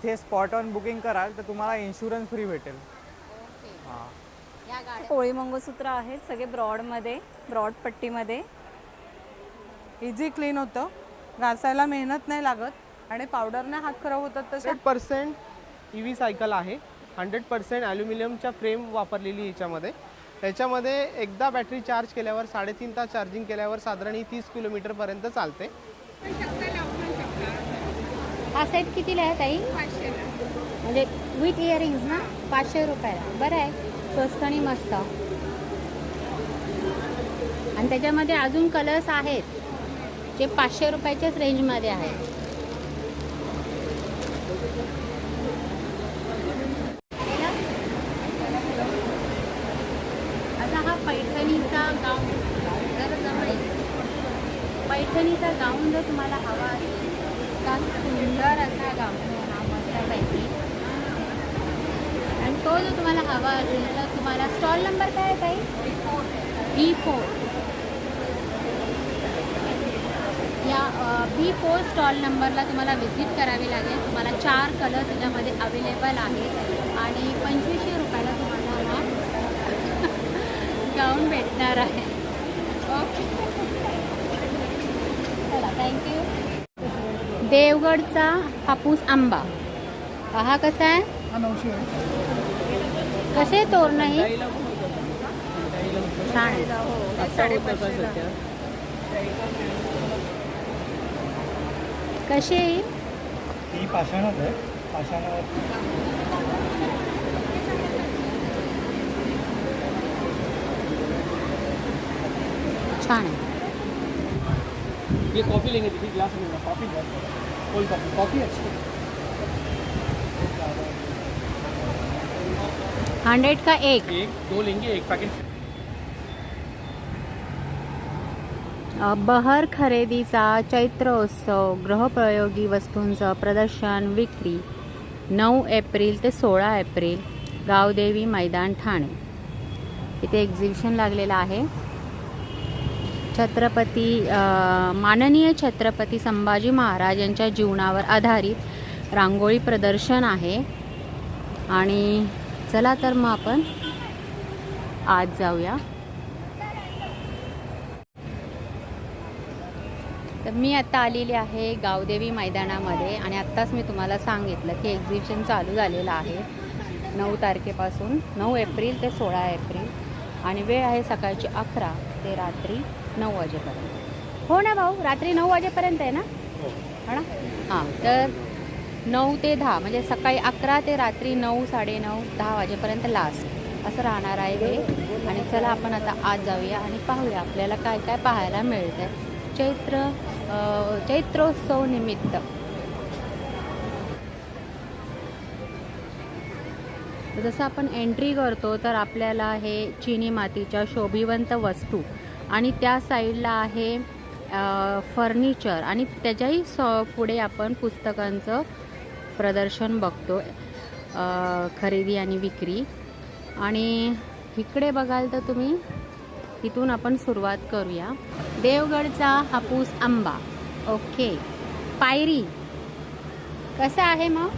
इथे spot on booking कराल तर तुम्हाला इन्शुरन्स फ्री भेटेल. हां. या गाड्या पोळी मंगळसूत्र आहेत सगळे ब्रॉडमध्ये ब्रॉड पट्टीमध्ये. इझी क्लीन होतं. घासायला मेहनत नाही लागत आणि पावडरने हात खराब होतात तसे hundred percent E V cycle आहे. हंड्रेड पर्सेंट ॲल्युमिनियमच्या फ्रेम वापरलेली याच्यामध्ये. याच्यामध्ये एकदा बॅटरी चार्ज केल्यावर साडेतीन तास चार्जिंग केल्यावर साधारण ही तीस किलोमीटरपर्यंत चालते. हा सेट कितीला आहे ताई? म्हणजे विथ इयरिंग्स ना? पाचशे रुपयाला. बरं आहे. स्वस्त आणि मस्त. आणि त्याच्यामध्ये अजून कलर्स आहेत. जे पाचशे रुपयाच्याच रेंजमध्ये आहेत. असा हा पैठणीचा गाऊन जर पैठणीचा गाऊन जर तुम्हाला हवा असेल इतका सुंदर असा गाऊन हा मस्तपैकी आणि तो जो तुम्हाला हवा असेल तर तुम्हाला स्टॉल नंबर काय आहे ताई बी फोर या बी फोर स्टॉल नंबरला तुम्हाला व्हिजिट करावी लागेल. तुम्हाला चार कलर त्याच्यामध्ये अवेलेबल आहेत आणि पंचवीसशे रुपयाला तुम्हाला हा गाऊन भेटणार आहे. ओके चला थँक्यू देवगडचा हापूस आंबा. हा कसा आहे? कसे तोरण ही? छान आहे. कशी येईल ही पाषाणात आहे. पाषाणावर छान आहे. ये कॉफी लेंगे दीदी ग्लास में कॉफी कोल्ड कॉफी कॉफी अच्छी हंड्रेड का एक। एक दो लेंगे एक पैकेट बहर खरेदीचा चैत्रोत्सव गृहप्रयोगी वस्तूंचं प्रदर्शन विक्री। नऊ एप्रिल ते सोळा एप्रिल गावदेवी मैदान ठाणे। इथे एक्झिबिशन लागलेलं आहे. छत्रपती माननीय छत्रपती संभाजी महाराज यांच्या जीवनावर आधारित रांगोळी प्रदर्शन आहे. आणि चला तर मग आपण आज जाऊया. तर मी आता आलेली आहे गावदेवी मैदानामध्ये आणि आत्ताच मी तुम्हाला सांगितलं की एक्झिबिशन चालू झालेलं आहे. नऊ तारखेपासून नऊ एप्रिल ते सोळा एप्रिल. आणि वेळ आहे सकाळची अकरा ते रात्री. नऊ वाजेपर्यंत. हो ना भाऊ? रात्री नऊ वाजेपर्यंत आहे ना? हो ना? हां तर नऊ ते दहा म्हणजे सकाळी अकरा ते रात्री नऊ साडेनऊ दहा वाजेपर्यंत लास्ट असं राहणार आहे हे. आणि चला आपण आता आज जाऊया आणि पाहूया आपल्याला काय काय पाहायला मिळतं आहे चैत्र चैत्रोत्सव निमित्त. जसं आपण एंट्री करतो तर आपल्याला हे चिनी मातीच्या शोभिवंत वस्तू आणि त्या साईडला आहे फर्निचर. आणि त्याच्याही स पुढे आपण पुस्तकांचं प्रदर्शन बघतो खरेदी आणि विक्री. आणि इकडे बघाल तर तुम्ही इथून आपण सुरुवात करूया. देवगडचा हापूस आंबा. ओके. पायरी. कसं आहे मग?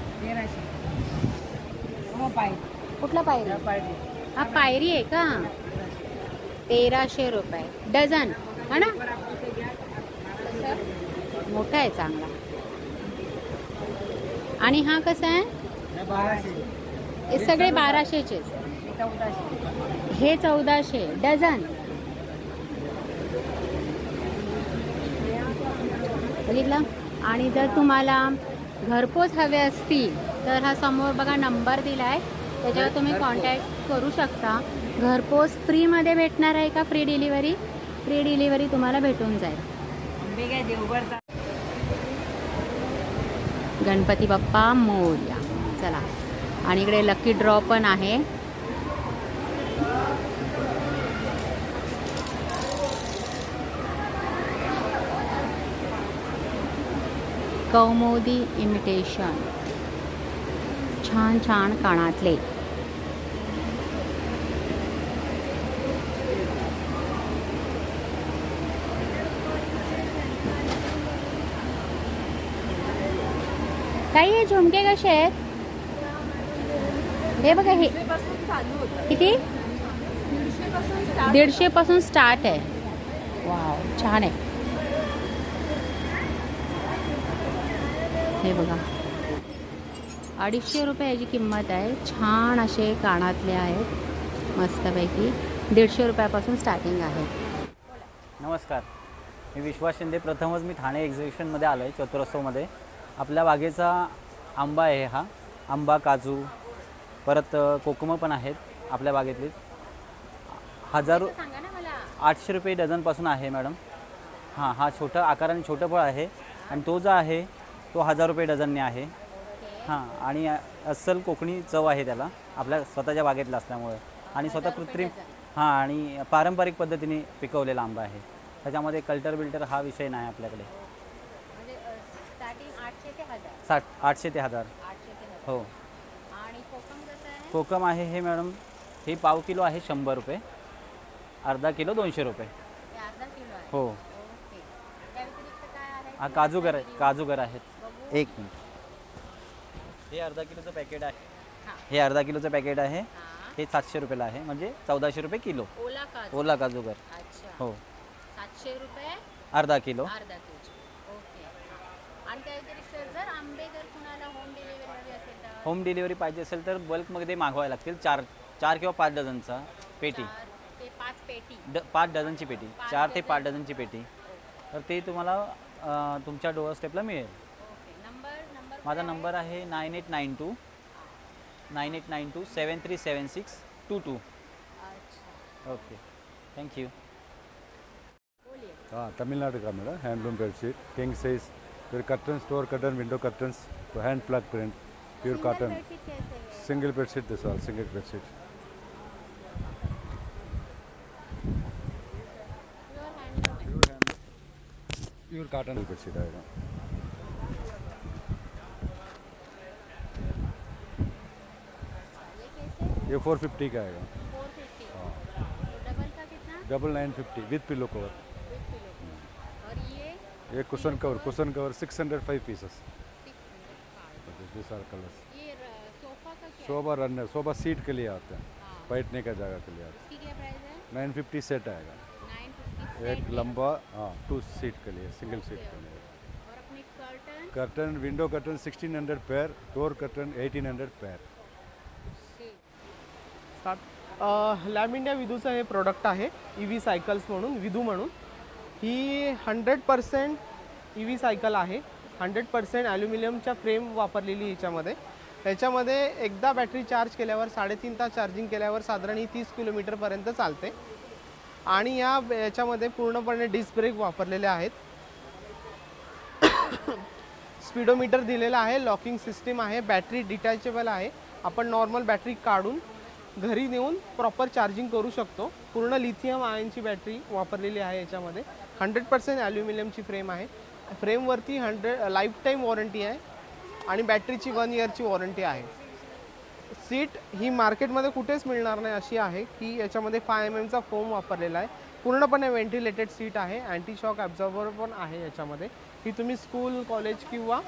कुठला पायरी. हा पायरी आहे का? तेराशे रुपये. डझन. हा ना? मोठा आहे चांगला. आणि हा कसा आहे? हे सगळे बाराशेचेच हे चौदाशे. डझन. बघितलं? आणि जर तुम्हाला घरपोच हवे असतील तर हा समोर बघा नंबर दिला आहे त्याच्यावर तुम्ही कॉन्टॅक्ट करू शकता. घरपोच फ्रीमध्ये भेटणार आहे का फ्री डिलिव्हरी फ्री डिलिव्हरी तुम्हाला भेटून जाईल. गणपती बाप्पा मोर्या. चला. आणि इकडे लकी ड्रॉ पण आहे. कौमोदी इमिटेशन छान छान कानातले. काही हे झुमके कसे आहेत? हे बघा हे किती? दीडशे पासून स्टार्ट आहे. वाव छान आहे. हे बघा. अडीचशे रुपये याची किंमत आहे. छान असे कानातले आहेत. मस्तपैकी दीडशे रुपयापासून स्टार्टिंग आहे. नमस्कार. मी विश्वास शिंदे. प्रथमच मी ठाणे एक्झिबिशनमध्ये आलो आहे चतुरोत्सवमध्ये आपल्या बागेचा आंबा आहे हा. आंबा काजू परत कोकमं पण आहेत आपल्या बागेतली हजारो आठशे रुपये डझनपासून आहे मॅडम. हां हा छोटा आकाराने छोटं फळ आहे आणि तो जो आहे तो हजार रुपये डझनने आहे. हां आणि अस्सल कोकणी चव आहे त्याला आपल्या स्वतःच्या बागेतला असल्यामुळे. आणि स्वतः कृत्रिम हां आणि पारंपरिक पद्धतीने पिकवलेला आंबा आहे. त्याच्यामध्ये कल्टर बिल्टर हा विषय नाही आपल्याकडे म्हणजे स्टार्टिंग आठशे ते हजार साठ आठशे ते हजार. आठशे ते हजार. हो. आणि कोकम कसं आहे? कोकम आहे हे मॅडम हे पाव किलो आहे शंभर रुपये. अर्धा किलो दोनशे रुपये. हे अर्धा किलो आहे. हो. ओके. त्या व्यतिरिक्त काय आहे? हा काजूगर आहे काजूगर आहेत. एक मिनिट. हे अर्धा किलोचं पॅकेट आहे. हे. अर्धा किलोचं पॅकेट आहे. हे. सातशे रुपयाला आहे म्हणजे चौदाशे रुपये किलो. ओला काजू. ओला काजूगर. अच्छा. हो. सातशे रुपये अर्धा किलो. अर्धा ओके. आणि त्या व्यतिरिक्त जर आंबे जर कुणाला होम डिलिव्हरी हवी असेल तर होम डिलिव्हरी पाहिजे असेल तर बल्कमध्ये मागवावे लागतील. चार चार किंवा पाच डझनचा पेटी. ते पाच पेटी. ड पाच डझनची पेटी. चार ते पाच डझनची पेटी. तर ते तुम्हाला अं, तुमच्या डोअर स्टेपला मिळेल. ओके नंबर नंबर माझा नंबर आहे nine eight nine two nine eight nine two seven three seven six two to. अच्छा. ओके. थँक्यू हाँ तमिलनाडु का madam? Handloom bedsheet king size फिर curtains door curtain window curtains तो hand plug print pure cotton. Bedsheet कैसे है single bedsheet दिस all single bedsheet pure handloom है pure cotton bedsheet आएगा। ये कैसे ये फोर फिफ्टी का आएगा। फोर फिफ्टी डबल का कितना? Double nine fifty with pillow cover with pillow और ये? ये cushion cover cushion cover six hundred five pieces six hundred this are colours ये सोफा का क्या? रनर सोबा सीट के लिए आते हैं हाँ। बैठने का जगह के लिए आते इसकी क्या प्राइस है? हैं नाइन फिफ्टी सेट आएगा। एक लंबा हाँ टू सीट के लिए सिंगल सीट के लिए। और अपनी curtain? Curtain window curtain sixteen hundred pair door curtain eighteen hundred pair start India विदूचं हे प्रोडक्ट आहे ई व्ही सायकल्स म्हणून विदू म्हणून. ही hundred percent E V cycle आहे. हंड्रेड पर्सेंट ॲल्युमिनियमच्या फ्रेम वापरलेली याच्यामध्ये. याच्यामध्ये एकदा बॅटरी चार्ज केल्यावर साडेतीन तास चार्जिंग केल्यावर साधारण ही तीस किलोमीटरपर्यंत चालते. आणि या याच्यामध्ये पूर्णपणे डिस्क ब्रेक वापरलेले आहेत. स्पीडोमीटर दिलेलं आहे लॉकिंग सिस्टीम आहे बॅटरी डिटॅचेबल आहे. आपण नॉर्मल बॅटरी काढून घरी नेऊन प्रॉपर चार्जिंग करू शकतो. पूर्ण लिथियम आयनची बॅटरी वापरलेली आहे याच्यामध्ये. हंड्रेड पर्सेंट ॲल्युमिनियमची फ्रेम आहे. फ्रेमवरती हंड्रेड लाईफ टाईम वॉरंटी आहे आणि बॅटरीची वन इयरची वॉरंटी आहे. सीट ही मार्केटमध्ये कुठेच मिळणार नाही अशी आहे की याच्यामध्ये फाय एम एमचा फोम वापरलेला आहे. पूर्णपणे व्हेंटिलेटेड सीट आहे अँटी शॉक ॲब्झॉर्बर पण आहे याच्यामध्ये. ही तुम्ही स्कूल कॉलेज किंवा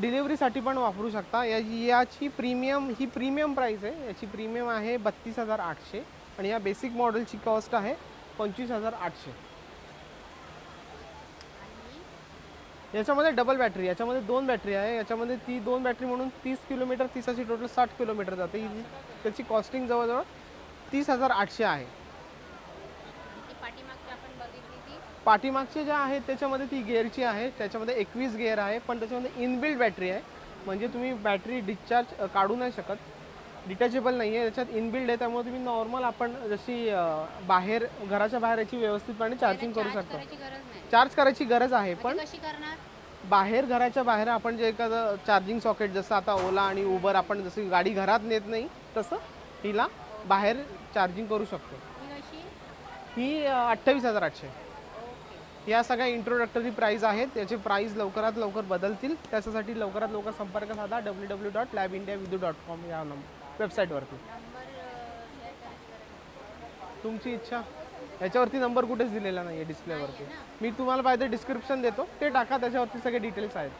डिलिव्हरीसाठी पण वापरू शकता. या याची प्रीमियम ही प्रीमियम प्राईस आहे. याची प्रीमियम आहे बत्तीस हजार आठशे आणि या बेसिक मॉडेलची कॉस्ट आहे पंचवीस हजार आठशे. याच्यामध्ये डबल बॅटरी याच्यामध्ये दोन बॅटरी आहे. याच्यामध्ये ती दोन बॅटरी म्हणून तीस किलोमीटर तीसाची टोटल साठ किलोमीटर जाते. ही- त्याची कॉस्टिंग जवळजवळ तीस हजार आठशे आहे. पाठीमागची ज्या आहेत त्याच्यामध्ये ती गिअरची आहे. त्याच्यामध्ये एकवीस गिअर आहे पण त्याच्यामध्ये इनबिल्ड बॅटरी आहे. म्हणजे तुम्ही बॅटरी डिस्चार्ज काढू नाही शकत. डिटॅचेबल नाही आहे त्याच्यात इनबिल्ड आहे त्यामुळे तुम्ही नॉर्मल आपण जशी अ, बाहेर घराच्या बाहेर याची व्यवस्थितपणे चार्जिंग करू शकतो. करायची गरज नाही. चार्ज करायची गरज आहे पण कशी करणार? बाहेर घराच्या बाहेर आपण जे एखादं चार्जिंग सॉकेट जसं आता ओला आणि उबर आपण जशी गाडी घरात नेत नाही तसं हिला बाहेर चार्जिंग करू शकतो. कशी? ही अठ्ठावीस हजार आठशे या सगळ्या इंट्रोडक्टरी प्राईज आहेत. याचे प्राईज लवकरात लवकर बदलतील. त्याच्यासाठी लवकरात लवकर संपर्क साधा W W dot lab India विदू dot com या नंबर वेबसाईटवरती. तुमची इच्छा. याच्यावरती नंबर कुठेच दिलेला नाही आहे डिस्प्लेवरती. मी तुम्हाला पाहिजे डिस्क्रिप्शन देतो. ते टाका त्याच्यावरती सगळे डिटेल्स आहेत.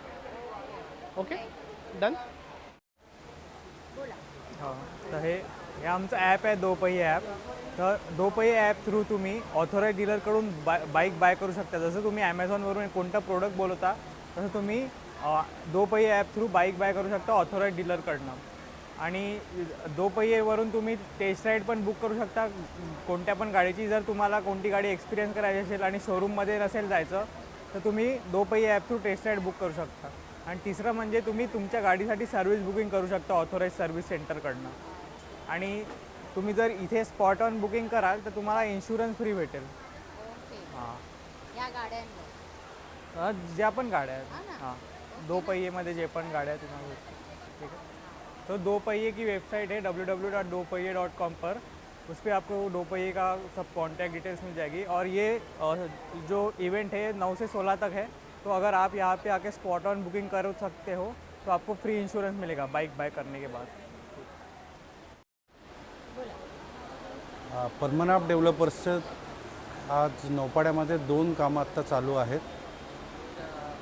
ओके? डन? हां तर हे हे आमचं ॲप आहे दोपही ॲप. तर दोपही ॲप थ्रू तुम्ही ऑथोराईज डीलरकडून बाय बाईक बाय करू शकता. जसं तुम्ही ॲमेझॉनवरून कोणतं प्रोडक्ट बोलवता तसं तुम्ही Dopahi app through bike buy करू शकता ऑथोराईज डीलरकडनं आणि दोपहियेवरून तुम्ही टेस्ट राईड पण बुक करू शकता. कोणत्या पण गाडीची जर तुम्हाला कोणती गाडी एक्सपिरियन्स करायची असेल आणि शोरूममध्ये नसेल जायचं तर तुम्ही दोपही app through test ride book करू शकता. आणि तिसरं म्हणजे तुम्ही तुमच्या गाडीसाठी सर्व्हिस बुकिंग करू शकता ऑथोराईज सर्व्हिस सेंटरकडनं आणि तुम्ही जर इथे स्पॉट ऑन बुकिंग कराल तर तुम्हाला इन्शुरन्स फ्री भेटेल. हां. ज्या पण गाड्या आहेत. हां दो पहियेमध्ये जे पण गाड्या आहेत तुम्हाला तो दो पहिए की वेबसाइट है डब्ल्यू डब्ल्यू डॉट दो पहिए डॉट कॉम पर। उस पर आपको दो पहिए का सब कॉन्टैक्ट डिटेल्स मिल जाएगी। और ये जो इवेंट है नौ से सोलह तक है तो अगर आप यहाँ पे आके स्पॉट ऑन बुकिंग कर सकते हो तो आपको फ्री इंश्योरेंस मिलेगा बाइक बाय करने के बाद। पद्मनाभ डेव्हलपर्सचं आज नौपाड्यामध्ये दोन कामं आत्ता चालू आहेत.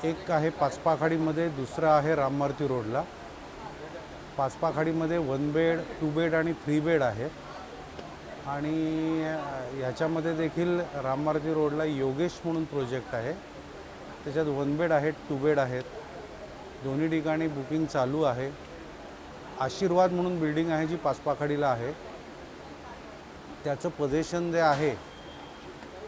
एक है आहे पाचपाखाडीमध्ये, दुसरं आहे राममारुती रोडला. पाचपाखाडीमध्ये वन बेड टू बेड आणि थ्री बेड आहे. आणि ह्याच्यामध्ये देखील राममार्गी रोडला योगेश म्हणून प्रोजेक्ट आहे. त्याच्यात वन बेड आहेत टू बेड आहेत. दोन्ही ठिकाणी बुकिंग चालू आहे. आशीर्वाद म्हणून बिल्डिंग आहे जी पाचपाखाडीला आहे. त्याचं पोझिशन जे आहे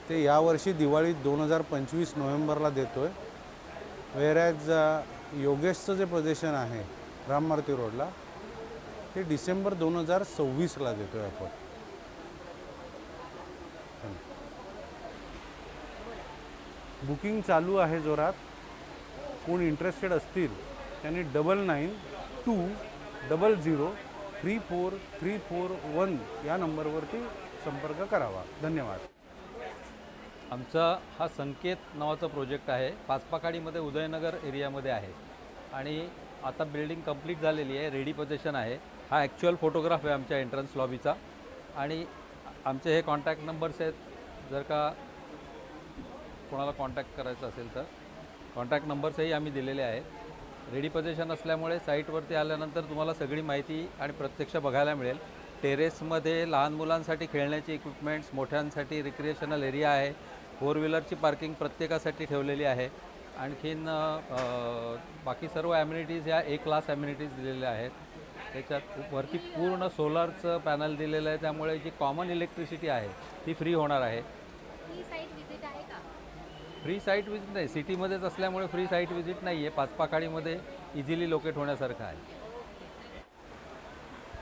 ते यावर्षी दिवाळीत दोन हजार पंचवीस नोव्हेंबरला देतो आहे वेरॅज योगेशचं जे पोझिशन आहे राममार्ती रोडला ते डिसेंबर दोन हजार सव्वीसला देतो आहे आपण. बुकिंग चालू आहे जोरात. कोण इंटरेस्टेड असतील त्यांनी double nine two double zero three four three four one या नंबरवरती संपर्क करावा. धन्यवाद. आमचा हा संकेत नावाचा प्रोजेक्ट आहे. पाचपाखाडीमध्ये उदयनगर एरियामध्ये आहे. आणि आता बिल्डिंग कंप्लीट झालेली आहे रेडी पोझिशन आहे. हा ॲक्च्युअल फोटोग्राफ आहे आमच्या एंट्रन्स लॉबीचा आणि आमचे हे कॉन्टॅक्ट नंबर्स आहेत. जर का कोणाला कॉन्टॅक्ट करायचं असेल तर. कॉन्टॅक्ट नंबर्सही आम्ही दिलेले आहेत. रेडी पोझिशन असल्यामुळे साईटवरती आल्यानंतर तुम्हाला सगळी माहिती आणि प्रत्यक्ष बघायला मिळेल. टेरेसमध्ये लहान मुलांसाठी खेळण्याची इक्विपमेंट्स मोठ्यांसाठी रिक्रिएशनल एरिया आहे. फोर व्हीलरची पार्किंग प्रत्येकासाठी ठेवलेली आहे. आणखीन बाकी सर्व ॲम्युनिटीज ह्या ए क्लास ॲम्युनिटीज दिलेल्या आहेत. त्याच्यात वरती पूर्ण सोलरचं पॅनल दिलेलं आहे. त्यामुळे जी कॉमन इलेक्ट्रिसिटी आहे ती फ्री होणार आहे. आहे फ्री साईट विजिट नाही. सिटीमध्येच असल्यामुळे फ्री साईट विजिट नाही आहे पाचपाखाडीमध्ये इझिली लोकेट होण्यासारखं आहे.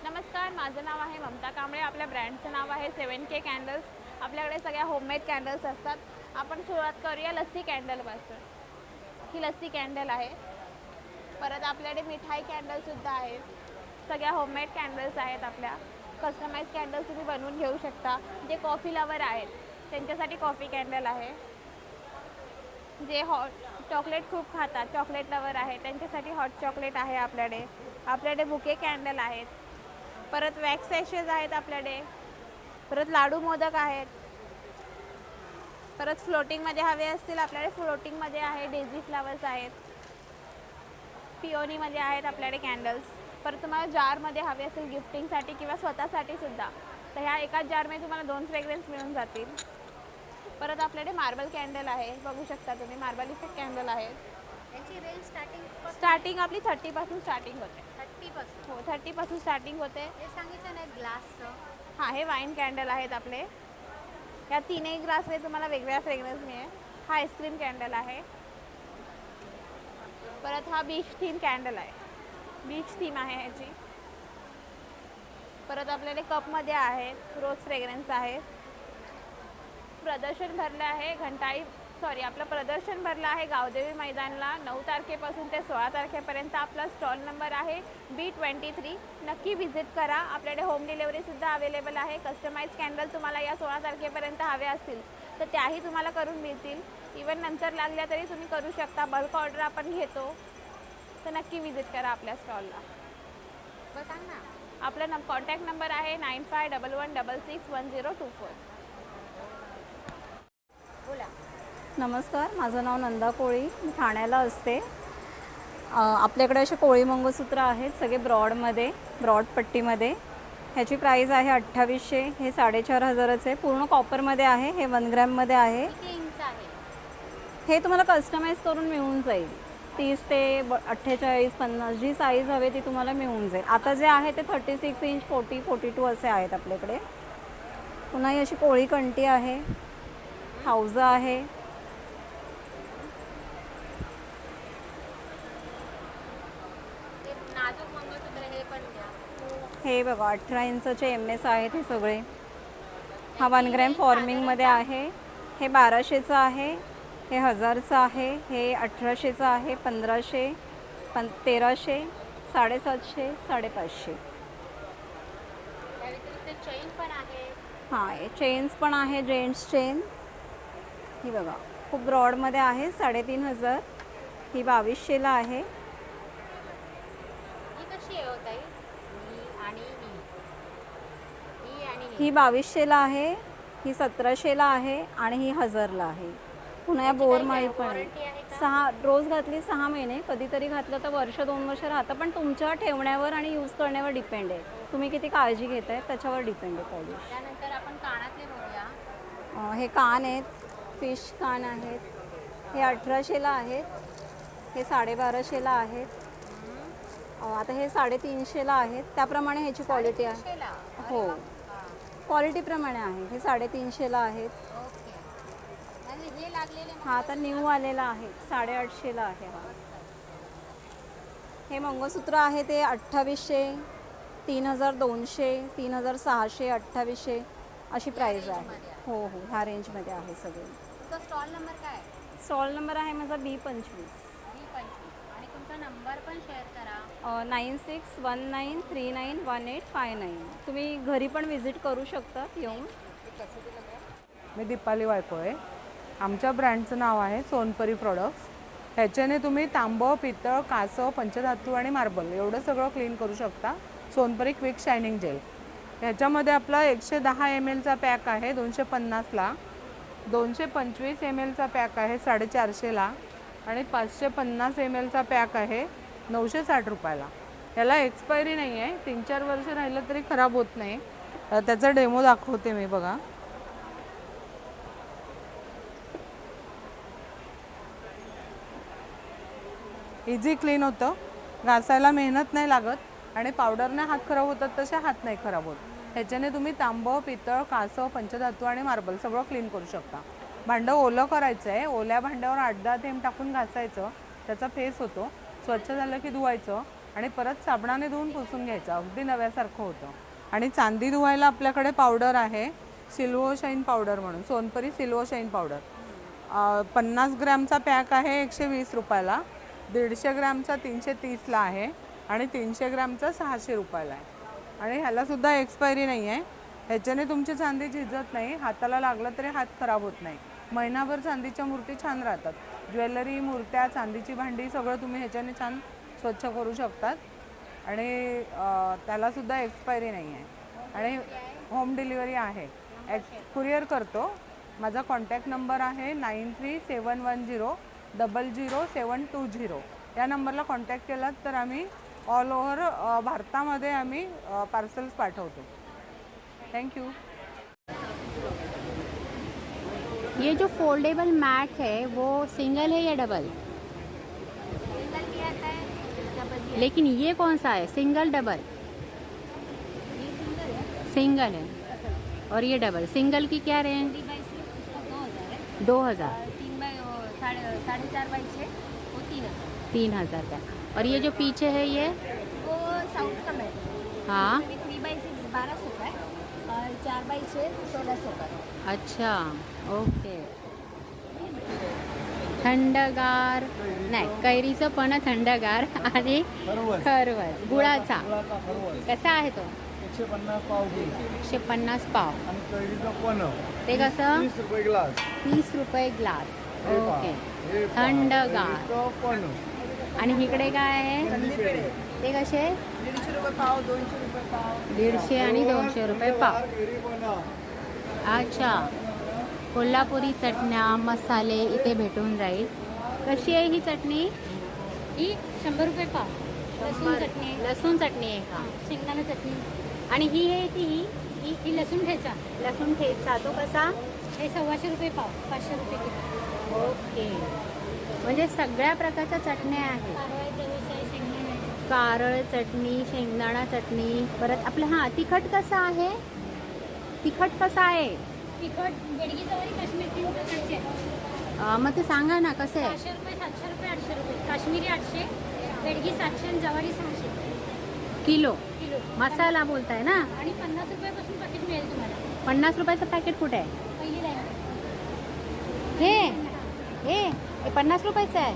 नमस्कार. माझं नाव आहे ममता कांबळे. आपल्या ब्रँडचं नाव आहे सेवन के कॅन्डल्स. आपल्याकडे सगळ्या होममेड कॅन्डल्स असतात. आपण सुरुवात करूया लस्सी कॅन्डलपासून. ही लस्सी कॅन्डल आहे. परत आपल्याकडे मिठाई कॅन्डलसुद्धा आहेत सगळ्या होममेड कॅन्डल्स आहेत आपल्या. कस्टमाइज कॅन्डल्स तुम्ही बनवून घेऊ शकता. जे कॉफी लवर आहेत त्यांच्यासाठी कॉफी कॅन्डल आहे. जे हॉट चॉकलेट खूप खातात चॉकलेट लवर आहे त्यांच्यासाठी हॉट चॉकलेट आहे आपल्याकडे. आपल्याकडे बुके कॅन्डल आहेत. परत वॅक्स सॅशेज आहेत आपल्याकडे. परत लाडू मोदक आहेत. परत फ्लोटिंगमध्ये हवे असतील आपल्याकडे फ्लोटिंगमध्ये आहे डेझी फ्लावर्स आहेत. पिओनीमध्ये आहेत आपल्याकडे कॅन्डल्स परत तुम्हाला जारमध्ये हवे असेल गिफ्टिंगसाठी किंवा स्वतःसाठी सुद्धा. तर ह्या एकाच जारमध्ये तुम्हाला दोन फ्रेग्रन्स मिळून जातील. परत आपल्याकडे मार्बल कॅन्डल आहे. बघू शकता तुम्ही marble effect candle range starting starting आपली थर्टीपासून स्टार्टिंग होते. थर्टीपासून हो थर्टीपासून स्टार्टिंग होते. हे सांगितलं नाही ग्लासचं हां हे वाईन कॅन्डल आहेत आपले. या तीनही ग्लासमध्ये तुम्हाला वेगवेगळ्या फ्रेग्रन्स मिळेल. हा आईस्क्रीम कॅन्डल आहे. परत हा बीच थीम कॅन्डल आहे. बीच थीम आहे ह्याची. परत आपल्याकडे कपमध्ये आहेत रोज फ्रेग्रन्स आहे प्रदर्शन भरलं आहे घंटाई सॉरी आपलं प्रदर्शन भरलं आहे गावदेवी मैदानला. नऊ तारखेपासून ते सोळा तारखेपर्यंत आपला स्टॉल नंबर आहे बी ट्वेंटी थ्री नक्की व्हिजिट करा. आपल्याकडे होम डिलेवरीसुद्धा अवेलेबल आहे. कस्टमाइज कॅन्डल तुम्हाला या सोळा तारखेपर्यंत हवे असतील तर त्याही तुम्हाला करून मिळतील. इवन नंतर लागल्या तरी तुम्ही करू शकता. बल्क ऑर्डर आपण घेतो. तर नक्की व्हिजिट करा आपल्या स्टॉलला बरं सांग ना. आपला नम कॉन्टॅक्ट नंबर आहे nine five double one double six one zero two four बोला. नमस्कार माझं नाव नंदा कोळी. मी ठाण्याला असते. आपल्याकडे असे कोळी मंगळसूत्र आहेत सगळे ब्रॉडमध्ये ब्रॉड पट्टीमध्ये. ह्याची प्राईस आहे अठ्ठावीसशे हे साडेचार हजाराचं आहे. पूर्ण कॉपरमध्ये आहे हे वन ग्रॅममध्ये आहे. हे तुम्हाला कस्टमाइज करून मिळून जाईल. तीस ते ब अठ्ठेचाळीस पन्नास जी साईज हवे ती तुम्हाला मिळून जाईल. आता जे आहे ते thirty six inch forty forty two असे आहेत आपल्याकडे. पुन्हा ही अशी कोळी कंटी आहे. हाऊजा आहे. हे बघा अठरा इंचचे एम एस आहेत हे सगळे. हा वन ग्रॅम फॉर्मिंगमध्ये आहे. हे बाराशेचं आहे. हे हजारचं आहे हे अठराशेचं आहे पंधराशे पं तेराशे साडेसातशे साडेपाचशे. हां हे चेन्स पण आहे जेंट्स चेन ही बघा खूप ब्रॉडमध्ये आहे साडेतीन हजार. ही बावीसशेला आहे. ही बावीसशेला आहे ही सतराशेला आहे आणि ही हजारला आहे. पुन्हा बोरमाळी पण आहे. सहा रोज घातली सहा महिने कधीतरी घातलं तर वर्ष दोन वर्ष राहतं. पण तुमच्या ठेवण्यावर आणि यूज करण्यावर डिपेंड आहे. तुम्ही किती काळजी घेताय त्याच्यावर डिपेंड आहे पॉलिश त्यानंतर आपण कानातले बघूया. अं, हे कान आहेत फिश कान आहेत हे अठराशेला आहेत हे साडेबाराशेला आहेत. आता हे साडेतीनशेला आहेत. त्याप्रमाणे ह्याची क्वालिटी आहे. हो. क्वालिटीप्रमाणे आहे. हे साडेतीनशेला आहेत. हे लागलेले हा आता न्यू आलेला आहे. साडेआठशेला आहे हा. हे मंगळसूत्र आहे ते अठ्ठावीसशे तीन हजार दोनशे तीन हजार सहाशे अठ्ठावीसशे अशी प्राईज आहे. हो हो ह्या रेंजमध्ये आहे सगळे. तुमचा स्टॉल नंबर काय आहे? स्टॉल नंबर आहे माझा बी पंचवीस. बी पंचवीस. आणि तुमचा नंबर पण शेअर करा. Nine six one nine three nine one eight five nine तुम्ही घरी पण व्हिजिट करू शकता येऊन. मी दीपाली वायकोळे आमच्या ब्रँडचं नाव आहे सोनपरी प्रॉडक्ट्स ह्याच्याने तुम्ही तांबं पितळ कासव पंचधातू आणि मार्बल एवढं सगळं क्लीन करू शकता. सोनपरी क्विक शायनिंग जेल ह्याच्यामध्ये आपला एकशे दहा एम एलचा पॅक आहे दोनशे पन्नासला दोनशे पंचवीस एम एलचा पॅक आहे साडेचारशेला आणि पाचशे पन्नास एम एलचा पॅक आहे नऊशे साठ रुपयाला. ह्याला एक्सपायरी नाही आहे तीन चार वर्ष राहिलं तरी खराब होत नाही. त्याचा डेमो दाखवते मी बघा. इझी क्लीन होतं. घासायला मेहनत नाही लागत आणि पावडरने हात खराब होतात तसे हात नाही खराब होत. ह्याच्याने तुम्ही तांबं पितळ कासव पंचधातू आणि मार्बल सगळं क्लीन करू शकता. भांडं ओलं करायचं आहे ओल्या भांड्यावर आठ दहा थेंब टाकून घासायचं त्याचा फेस होतो स्वच्छ झालं की धुवायचं आणि परत साबणाने धुवून पुसून घ्यायचं अगदी नव्यासारखं होतं. आणि चांदी धुवायला आपल्याकडे पावडर आहे सिल्वो शाईन पावडर म्हणून सोनपरी सिल्वो शाईन पावडर पन्नास ग्रॅमचा पॅक आहे एकशे वीस रुपयाला. दीडशे ग्रॅमचा तीनशे तीसला आहे आणि तीनशे ग्रॅमचा सहाशे रुपयाला आहे. आणि ह्यालासुद्धा एक्सपायरी नाही आहे. ह्याच्याने तुमची चांदी झिजत नाही. हाताला लागलं तरी हात खराब होत नाही. महिनाभर चांदीच्या मूर्ती छान राहतात. ज्वेलरी मूर्त्या चांदीची भांडी सगळं तुम्ही ह्याच्याने छान स्वच्छ करू शकतात. आणि त्यालासुद्धा एक्सपायरी नाही आहे. आणि होम डिलिव्हरी आहे. कुरिअर करतो. माझा कॉन्टॅक्ट नंबर आहे nine three seven one zero double zero seven two zero या नंबरला कॉन्टॅक्ट केलात तर आम्ही ऑल ओव्हर भारतामध्ये आम्ही पार्सल्स पाठवतो. थँक्यू ये जो फोल्डेबल मैट है, वो सिंगल है या डबल लेकिन ये कौन सा है? सिंगल डबल सिंगल है। और ये डबल सिंगल की क्या रेंज दो हज़ार। तीन साढ़े साढ़े चार बाई छः वो तीन हजार. तीन हजार का और ये जो पीछे है ये? वो साउथ का मैट है? हाँ थ्री बाई सिक्स बारह सौ का है और चार बाई छः सोलह सौ का है. अच्छा ओके. थंडगार. नाही कैरीचं पण थंडगार आणि खरवस. गुळाचा. कसा आहे तो? एकशे पन्नास पाव किलो. एकशे पन्नास पाव. आणि कैरीचं पण ते कसं? तीस रुपये ग्लास. ओके. थंडगार आणि इकडे काय आहे? ते कसे? दीडशे रुपये पाव दोनशे रुपये पाव दीडशे आणि दोनशे रुपये पाव. अच्छा. कोल्हापुरी चटण्या मसाले इथे भेटून जाईल कशी आहे ही चटणी? ही शंभर रुपये पाव. लसूण चटणी. लसूण चटणी आहे का? शेंगदाणा चटणी. आणि ही आहे ती? ही ही ही लसूण ठेचा. लसूण ठेचा. तो कसा? हे सव्वाशे रुपये पाव. पाचशे रुपये किलो. ओके. म्हणजे सगळ्या प्रकारच्या चटण्या आहेत. कारळ चटणी शेंगदाणा चटणी परत आपलं हां तिखट कसं आहे? तिखट कसं आहे? तिखट मग ते सांगा ना कसं आहे काश्मीरी आठशे बेडगी सातशे जवारी सहाशे. किलो. किलो. मसाला बोलताय ना? आणि पन्नास रुपयापासून पाकिट मिळेल तुम्हाला. पन्नास रुपयाचं पॅकेट कुठे आहे? हे हे पन्नास रुपयाचं आहे.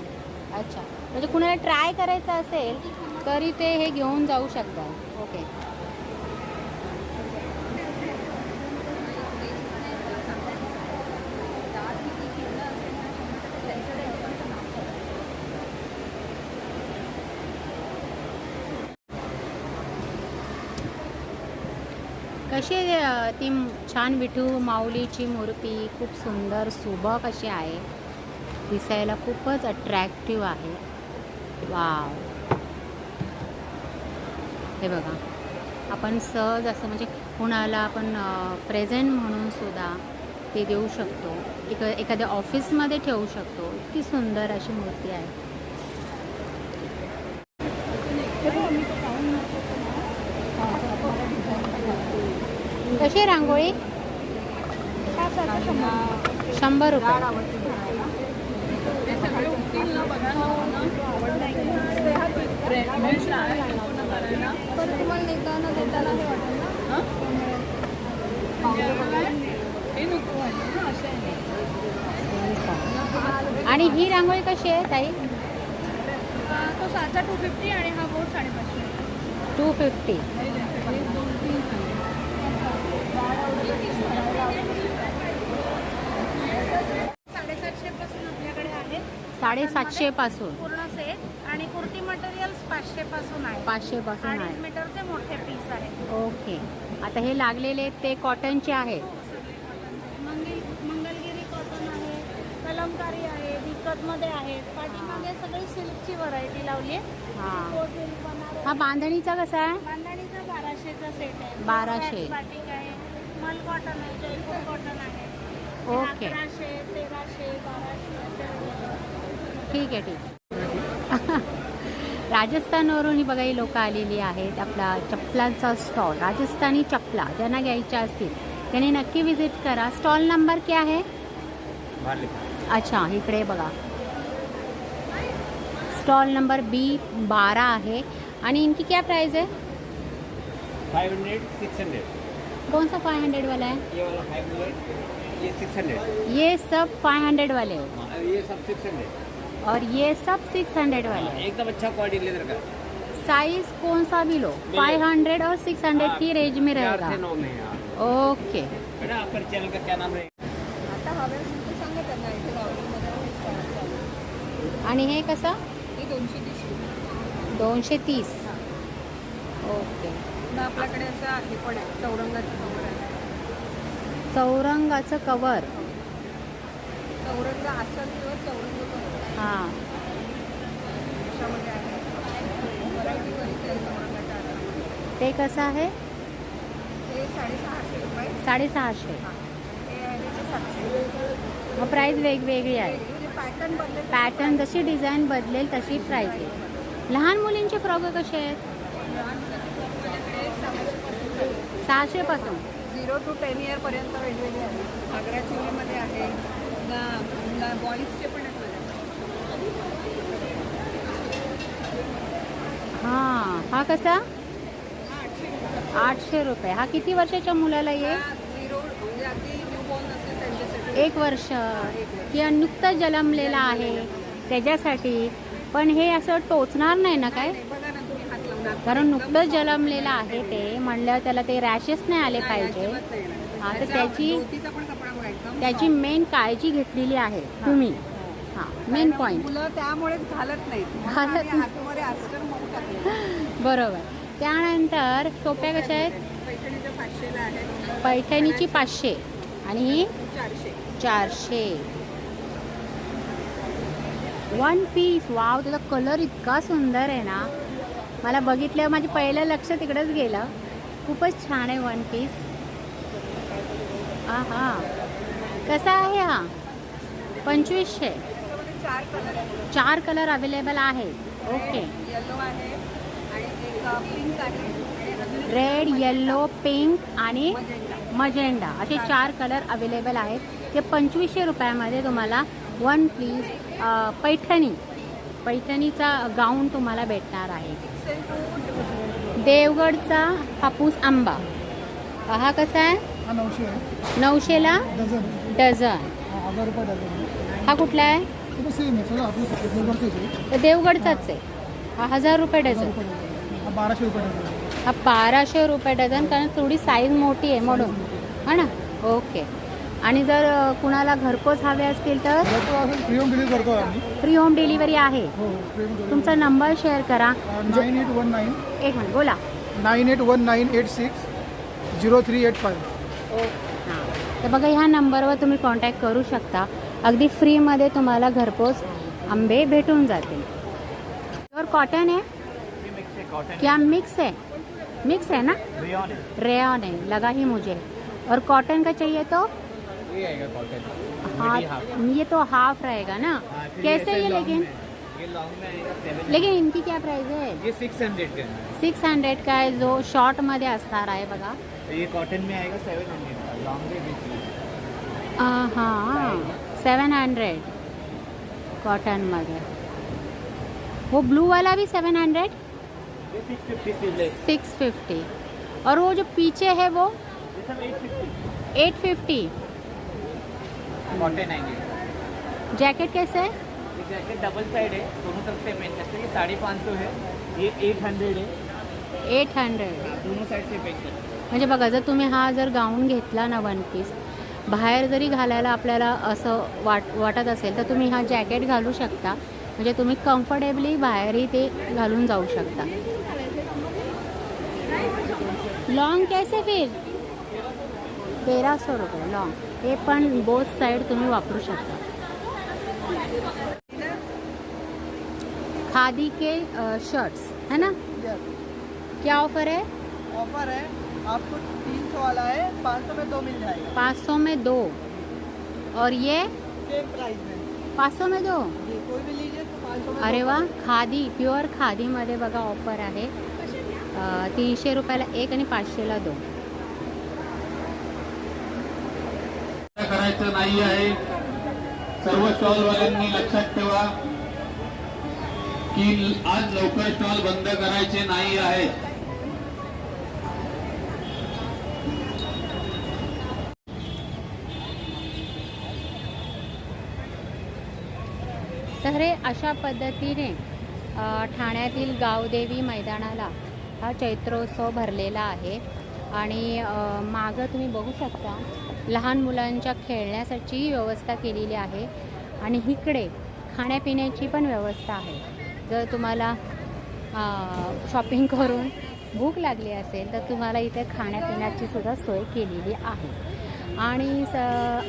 अच्छा. म्हणजे कुणाला ट्राय करायचं असेल तरी ते हे घेऊन जाऊ शकतात. ओके कशी ती छान विठू माऊलीची मूर्ती खूप सुंदर सुबक अशी आहे. दिसायला खूपच अट्रॅक्टिव्ह आहे. वाव हे बघा. आपण सहज असं म्हणजे कुणाला आपण प्रेझेंट म्हणून सुद्धा ते देऊ शकतो. एक एखाद्या ऑफिसमध्ये ठेवू शकतो. इतकी सुंदर अशी मूर्ती आहे. कशी आहे रांगोळी? शंभर रुपये. आणि ही रांगोळी कशी आहे ताई? तो साचा टू फिफ्टी आणि हा बोर्ड साडेपाचशे. टू फिफ्टी साडेसातशे पासून आपल्याकडे आहे साडेसातशे पासून. पूर्ण सेट आणि कुर्ती मटेरियल्स पाचशे पासून आहे. पाचशे पासून अडीच आहे मीटरचे मोठे पीस आहेत ओके. आता हे लागलेले ते कॉटनचे आहेत. मंगल मंगलगिरी कॉटन आहे कलमकारी आहे विकतमध्ये आहेत पाठीमागे सगळी सिल्कची व्हरायटी लावली आहे. हां. तो सिल्क बनारस. हा बांधणीचा कसा आहे? बांधणीचा बाराशेचा सेट आहे. बाराशे. बाटिक आहे. मल कॉटन आहे जयपूर कॉटन आहे. ओके. अकराशे तेराशे बाराशे असे. ठीक आहे ठीक आहे. राजस्थानवरून ही बघा ही लोक आलेली आहेत. आपला स्टॉल राजस्थानी चप्पला ज्यांना घ्यायच्या असतील त्यांनी नक्की विज़िट करा. स्टॉल नंबर क्या है? अच्छा इकडे बघा. स्टॉल नंबर बी बारा आहे. आणि इनकी क्या प्राइस है फाइव हंड्रेड सिक्स हंड्रेड कौन सा फाइव हंड्रेड वाला है? ये वाला फाइव हंड्रेड ये सिक्स हंड्रेड ये सब फाइव हंड्रेड वाले हैं. ये सब सिक्स हंड्रेड और ये सब सिक्स हंड्रेड वाले। हैं एकदम अच्छा क्वालिटी लेदर का साइज कौन सा भी लो फाइव हंड्रेड और सिक्स हंड्रेड की रेंज में रहेगा। है। ओके बेटा आपका चैनल का क्या नाम है आणि हे कसं? दोनशे तीस ओके आपल्याकडे असं आहे पण आहे चौरंगाचं कवर आहे. चौरंगाचं कवर चौरंग आसन किंवा चौरंग कवर हां. आहे आहे. ते कसं आहे साडेसहाशे. हे. आहे मग प्राईस वेगवेगळी आहे. पॅटर्न जशी डिझाईन बदलेल तशी प्राईस आहे. लहान मुलींचे फ्रॉक कसे आहेत? सहाशे पासून झिरो टू टेन इयर पर्यंत वेगवेगळे आहेत. आग्रा चोलीमध्ये आहे. बॉईजचे पण. हां हा कसा? आठशे रुपये. हा किती वर्षाच्या मुलाला येईल झिरो म्हणजे एक वर्ष. किंवा नुकतं जन्मलेला आहे त्याच्यासाठी. पण हे असं टोचणार नाही ना काय? कारण नुकतंच जन्मलेलं आहे ते. म्हणल्यावर त्याला ते रॅशेस नाही आले पाहिजे. हा तर त्याची त्याची मेन काळजी घेतलेली आहे तुम्ही. मेन पॉईंट मुलं त्यामुळेच घालत नाहीत. घालत हातामध्ये टाकले बरोबर. त्यानंतर टोप्या कशा आहेत? पैठणीच्या पाचशेला आहे. पैठणीची पाचशे. आणि ही? चारशे. चारशे. वन पीस वाव त्याचा कलर इतका सुंदर आहे ना. मला बघितल्यावर माझे पहिलं लक्ष तिकडेच गेलं. खूपच छान आहे वन पीस हा हा कसा आहे हा? पंचवीसशे. चार कलर अवेलेबल आहे. ओके रेड येल्लो पिंक आणि मजेंडा असे चार. कलर अवेलेबल आहेत. ते पंचवीसशे रुपयामध्ये तुम्हाला वन पीस पैठणी पैठणीचा गाऊन तुम्हाला भेटणार आहे. देवगडचा हापूस आंबा. हा कसा आहे? हा नऊशे आहे. नऊशेला हा डझन हा कुठला आहे? देवगडचंच आहे. हा हजार रुपये डझन. हा बाराशे रुपये डझन. हा बाराशे रुपये डझन कारण थोडी साईज मोठी आहे म्हणून. हा ना? ओके. आणि जर कुणाला घरपोच हवे असतील तर? फ्री होम डिलिव्हरी करतो आम्ही. फ्री होम डिलिव्हरी आहे. हो होम तुमचा नंबर शेअर करा. नाईन एट वन नाईन एक मिनिट बोला. Nine eight one nine eight six zero three eight five हां. तर बघा ह्या नंबरवर तुम्ही कॉन्टॅक्ट करू शकता. अगदी फ्रीमध्ये तुम्हाला घरपोच आंबे भेटून जातील. और कॉटन है क्या मिक्स है मिक्स है ना? रेयॉन है है लगा ही मुझे. और कॉटन का चाहिए तो? ये आएगा कॉटन हाफ़. ये तो हाफ़ रहेगा ना? कैसे ये लेकिन? लेकिन इनकी क्या प्राइस है? ये सिक्स हंड्रेड का है। सिक्स हंड्रेड का आहे जो शॉर्टमध्ये असणार आहे बघा. तो ये कॉटन में आएगा सेवन हंड्रेड का लॉन्ग में हाँ सेवन हंड्रेड कॉटनमध्ये वो ब्लू वाला भी सेवन हंड्रेड सिक्स फिफ्टी और वो जो पीछे है वो? एट फिफ्टी कॉटन आएँगे जैकेट कैसे है? जैकेट डबल साइड है दोनों तरफ़ से पहन सकते हैं। साढ़े पाँच सौ है ये एट हंड्रेड है। एट हंड्रेड दोनों साइड से पहन सकते हैं। म्हणजे बघा जर तुम्ही हा जर गाऊन घेतला ना वन पीस बाहेर जरी घालायला आपल्याला असं वाट वाटत असेल तर तुम्ही हा जॅकेट घालू शकता. म्हणजे तुम्ही कम्फर्टेबली बाहेरही ते घालून जाऊ शकता. लॉंग कैसे फिर? तेरा सौ रुपये लॉंग हे पण बोथ साईड तुम्ही वापरू शकता. खादी के शर्ट्स है ना? क्या ऑफर है? ऑफर है आपको तीन सौ वाला है पाँच सौ में दो मिल जाएगा। पाँच सौ में दो। और ये? सेम प्राइस में। पाच सौ में दो? जी कोई भी लीजिए तो पाँच सौ में अरे वा खादी प्युअर खादीमध्ये बघा ऑफर आहे। अं, तीनशे रुपयाला एक आणि पाचशेला दोन. करायचं नाही आहे. सर्व स्टॉलवाल्यांनी लक्षात ठेवा की आज लवकर स्टॉल बंद करायचे नाही आहेत. तर अशा पद्धतीने ठाण्यातील गावदेवी मैदानाला हा चैत्रोत्सव भरलेला आहे. आणि मागं तुम्ही बघू शकता लहान मुलांच्या खेळण्यासाठी व्यवस्था केलेली आहे. आणि इकडे खाण्यापिण्याची पण व्यवस्था आहे. जर तुम्हाला शॉपिंग करून भूक लागली असेल तर तुम्हाला इथे खाण्यापिण्याची सुद्धा सोय केलेली आहे. आणि स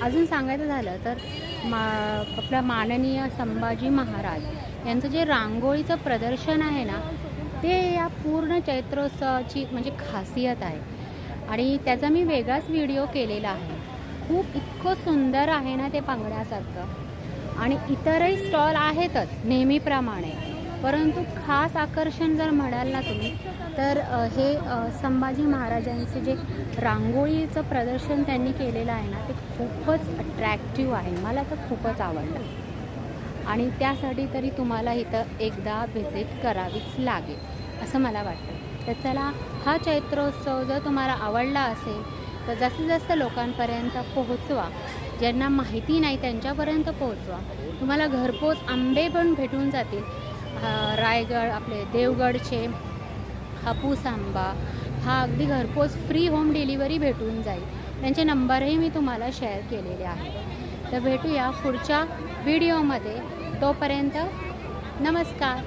अजून सांगायचं झालं तर मा आपला माननीय संभाजी महाराज यांचं जे रांगोळीचं प्रदर्शन आहे ना ते या पूर्ण चैत्रोत्सवाची म्हणजे खासियत आहे. आणि त्याचा मी वेगळाच व्हिडिओ केलेला आहे. खूप इतकं सुंदर आहे ना ते पांगण्यासारखं. आणि इतरही स्टॉल आहेतच नेहमीप्रमाणे. परंतु खास आकर्षण जर म्हणाल ना तुम्ही तर हे संभाजी महाराजांचे जे रांगोळीचं प्रदर्शन त्यांनी केलेलं आहे ना ते खूपच अट्रॅक्टिव्ह आहे. मला तर खूपच आवडलं. आणि त्यासाठी तरी तुम्हाला इथं एकदा व्हिजिट करावीच लागेल असं मला वाटतं. तर चला हा चैत्रोत्सव जर तुम्हाला आवडला असेल तर जास्तीत जास्त लोकांपर्यंत पोहोचवा. ज्यांना माहिती नाही त्यांच्यापर्यंत पोहोचवा. तुम्हाला घरपोच आंबे पण भेटून जातील. रायगड आपले देवगडचे हापूस आंबा हा अगदी घरपोच फ्री होम डिलिव्हरी भेटून जाईल. त्यांचे नंबरही मी तुम्हाला शेअर केलेले आहे तर भेटूया पुढच्या व्हिडिओमध्ये तोपर्यंत नमस्कार.